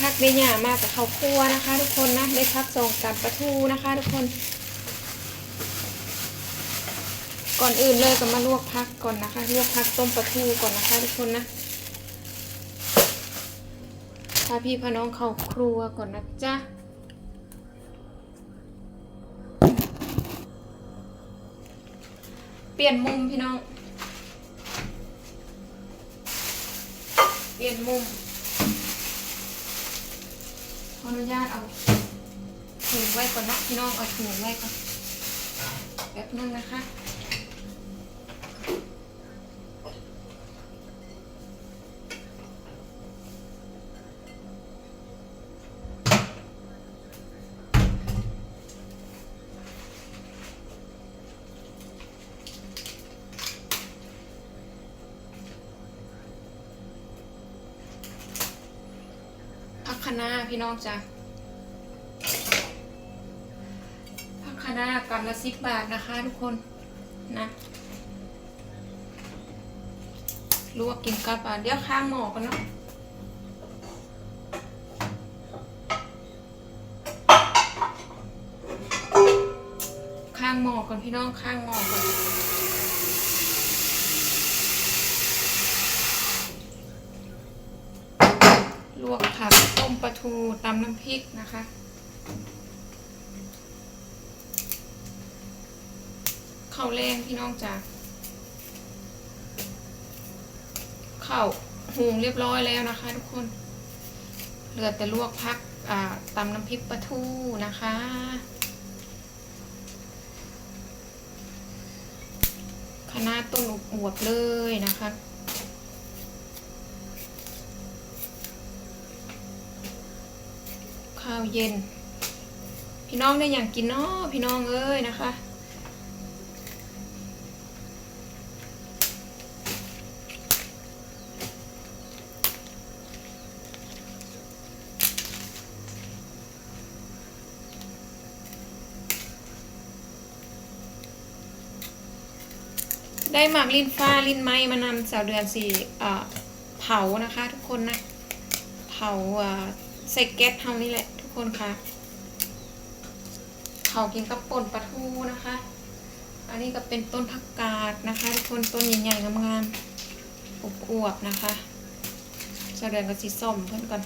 พักได้หยามากกับข้าวคั่วนะคะ ทุกคนนะได้พักส่งกับปลาทูนะคะ ทุกคน ก่อนอื่นเลยก็มาลวกพักก่อนนะคะ ลวกพักต้มปลาทูก่อนนะคะ ทุกคนนะพาพี่พน้องเข้าครัวก่อนนะจ๊ะเปลี่ยนมุมพี่น้อง เปลี่ยนมุม ขออนุญาตเอาถุงไว้ก่อนนะพี่น้องเอาถุงไว้ก่อนแป๊บนึงนะคะ คะน้าพี่น้องจ้ะผักคะน้ากำละสิบบาทนะคะทุกคนนะลวกกินกับอะเดี๋ยวข้างหมอกันเนาะข้างหมอก่อนพี่น้องข้างหมอก่อนลวกผักาทูตำน้ำพริกนะคะ ข้าวแรงพี่น้องจ้ะข้าวหุงเรียบร้อยแล้วนะคะ ทุกคน เหลือแต่ลวกพักตำน้ำพริกปลาทูนะคะคณะต้นอวบเลยนะคะ ข้าวเย็น พี่น้องได้อย่างกินเนาะพี่น้องเอ้ยนะคะได้หมักลิ้นฟ้าลิ้นไม้มานำสาวเดือนสี่เผานะคะทุกคนนะ เผาเอ่อใส่แก๊สเท่านี้แหละ คนค่ะเขากินกับป่นปลาทูนะคะ อันนี้ก็เป็นต้นผักกาดนะคะ ทุกคนต้นใหญ่ๆงามๆอวบๆนะคะสาวเดือนกับสีส้มเพื่อนก่อน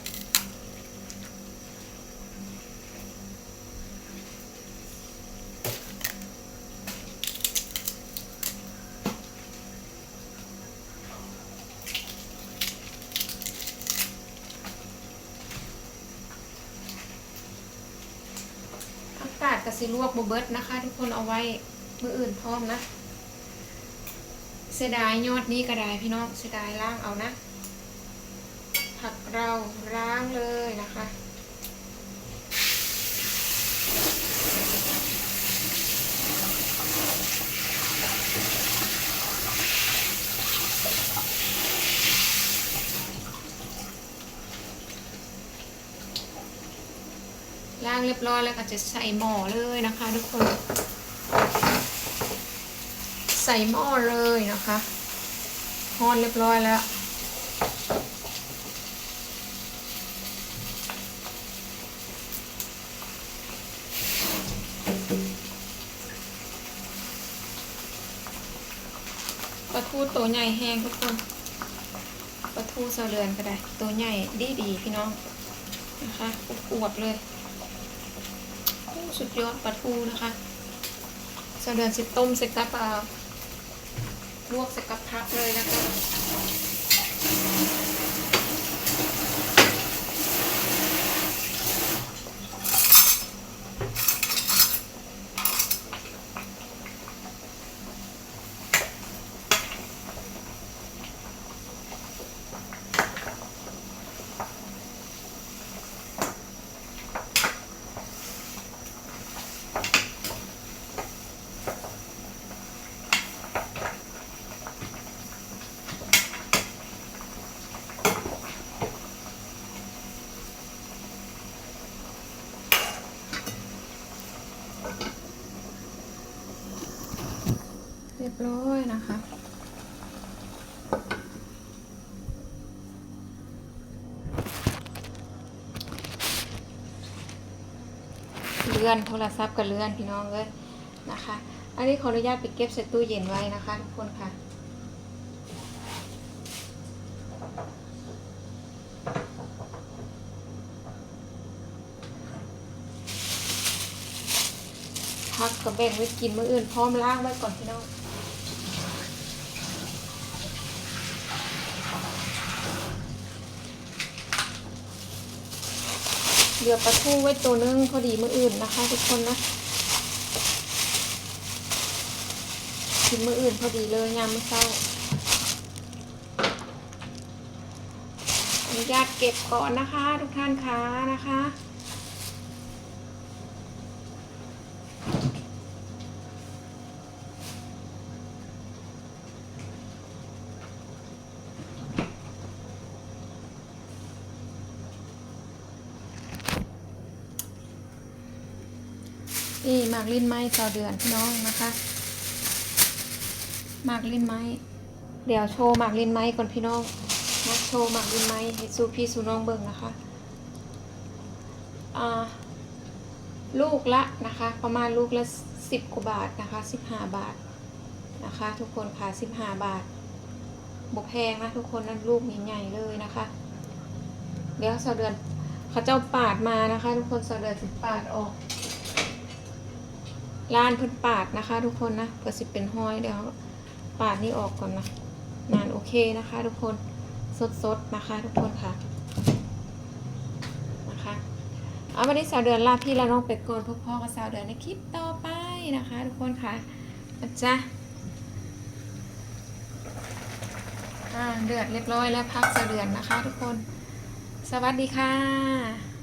อากาศกระ สิลวกบเบิดนะคะ ทุกคนเอาไว้มืออื่นพร้อมนะ เสียดายยอดนี้ก็ได้พี่น้องเสียดายล้างเอานะ ผักเราล้างเลยนะคะ ล้างเรียบร้อยแล้วก็จะใส่หม้อเลยนะคะทุกคน ใส่หม้อเลยนะคะฮอนเรียบร้อยแล้ว ปลาทูตัวใหญ่แห้งทุกคนปลาทูเสาเรือนก็ได้ ตัวใหญ่ดีดีพี่น้องนะคะอวบๆเลย สุดยอดปลาทูนะคะจะเดินสิต้มเสร็จกับอ่าลวกเสร็จกับพักเลยนะคะ รียบร้อยนะคะลื่อนโทรศัพท์ก็เลื่อนพี่น้องเลยนะคะ อันนี้ขออนุญาตไปเก็บใส่ตู้เย็นไว้นะคะทุกคนค่ะพักกับแบ่งไว้กินมื้ออื่นพร้อมล้างไว้ก่อนพี่น้อง เหลือปลาทูไว้ตัวนึงพอดีมืออื่นนะคะ ทุกคนนะกินมืออื่นพอดีเลยยามมื้อเช้าอนุญาตเก็บก่อนนะคะ ทุกท่านคะนะคะ นี่หมากลิ้นไม้ต่อเดือนพี่น้องนะคะหมากลิ้นไม้ เดี๋ยวโชว์หมากลิ้นไม้ก่อนพี่น้องนะโชว์หมากลิ้นไม้ให้สู้พี่สู้น้องเบิ่งนะคะอ่าลูกละนะคะ ประมาณลูกละสิบกว่าบาทนะคะสิบห้าบาทนะคะ ทุกคนค่ะสิบห้าบาทบกแพงนะทุกคนนั่นลูกใหญ่เลยนะคะ เดี๋ยวสาวเดือนเขาเจ้าปาดมานะคะ ทุกคนสาวเดือนถึงปาดออก ลานเพิ่นปาดนะคะ ทุกคนนะเพื่อสิเป็นห้อยเดี๋ยวปาดนี่ออกก่อนนะนานโอเคนะคะ ทุกคนสดๆนะคะ ทุกคนค่ะนะคะเอาวันนี้สาวเดือนลาพี่และน้องไปก่อนพบพ่อกับสาวเดือนในคลิปต่อไปนะคะ ทุกคนค่ะนะจ๊ะเดือดเรียบร้อยแล้วพักสาเดือนนะคะ ทุกคน สวัสดีค่ะ